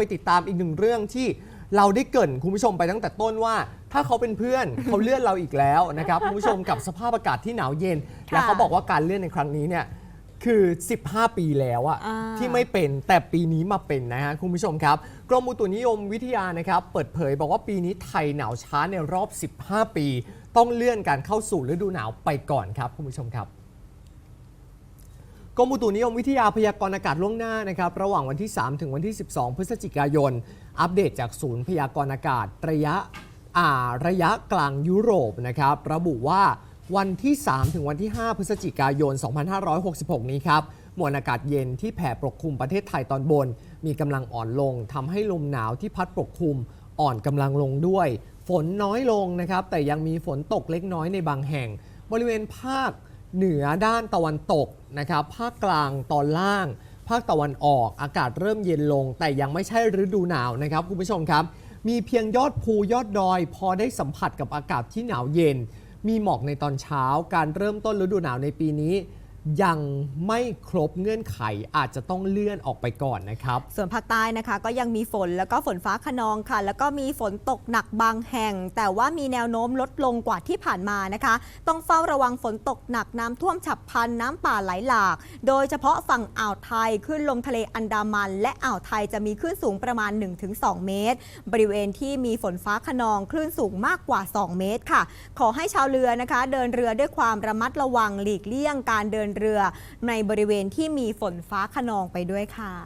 ไปติดตามอีกหนึ่งเรื่องที่เราได้เกรินคุณผู้ชมไปตั้งแต่ต้นว่า ถ้าเขาเป็นเพื่อน เขาเลื่อนเราอีกแล้วนะครับคุณผู้ชมกับสภาพอากาศที่หนาวเย็น และเขาบอกว่าการเลื่อนในครั้งนี้เนี่ยคือ 15 ปีแล้วอะอ่า ที่ไม่เป็นแต่ปีนี้มาเป็นนะฮะคุณผู้ชมครับ กรมอุตุนิยมวิทยานะครับเปิดเผยบอกว่าปีนี้ไทยหนาวช้าในรอบ 15 ปี ต้องเลื่อนการเข้าสู่ฤดูหนาวไปก่อนครับคุณผู้ชมครับก รมอุตุนิยมวิทยาพยากรณ์อากาศล่วงหน้านะครับระหว่างวันที่ 3 ถึงวันที่ 12 พฤศจิกายน อัปเดตจากศูนย์พยากรณ์อากาศระยะอ่าระยะกลางยุโรปนะครับระบุว่าวันที่ 3 ถึงวันที่ 5 พฤศจิกายน 2566 นี้ครับมวลอากาศเย็นที่แผ่ปกคลุมประเทศไทยตอนบน มีกำลังอ่อนลงทำให้ลมหนาวที่พัดปกคลุมอ่อนกำลังลงด้วย ฝนน้อยลงนะครับแต่ยังมีฝนตกเล็กน้อยในบางแห่ง บริเวณภาค เหนือด้านตะวันตกนะครับภาคกลางตอนล่าง ภาคตะวันออกอากาศเริ่มเย็นลง แต่ยังไม่ใช่ฤดูหนาวนะครับคุณผู้ชมครับ มีเพียงยอดภูยอดดอย พอได้สัมผัสกับอากาศที่หนาวเย็น มีหมอกในตอนเช้าการเริ่มต้นฤดูหนาวในปีนี้ ยังไม่ครบเงื่อนไขอาจจะต้องเลื่อนออกไปก่อนนะครับ ส่วนภาคใต้นะคะ ก็ยังมีฝนแล้วก็ฝนฟ้าขนองค่ะ แล้วก็มีฝนตกหนักบางแห่ง แต่ว่ามีแนวโน้มลดลงกว่าที่ผ่านมานะคะ ต้องเฝ้าระวังฝนตกหนักน้ำท่วมฉับพลันน้ำป่าไหลหลาก โดยเฉพาะฝั่งอ่าวไทยขึ้นลมทะเลอันดามัน และอ่าวไทยจะมีคลื่นสูงประมาณ 1-2 เมตร บริเวณที่มีฝนฟ้าขนองคลื่นสูงมากกว่า 2 เมตรค่ะ ขอให้ชาวเรือนะคะ เดินเรือด้วยความระมัดระวังหลีกเลี่ยงการเดินเรือในบริเวณที่มีฝนฟ้าขนองไปด้วยค่ะ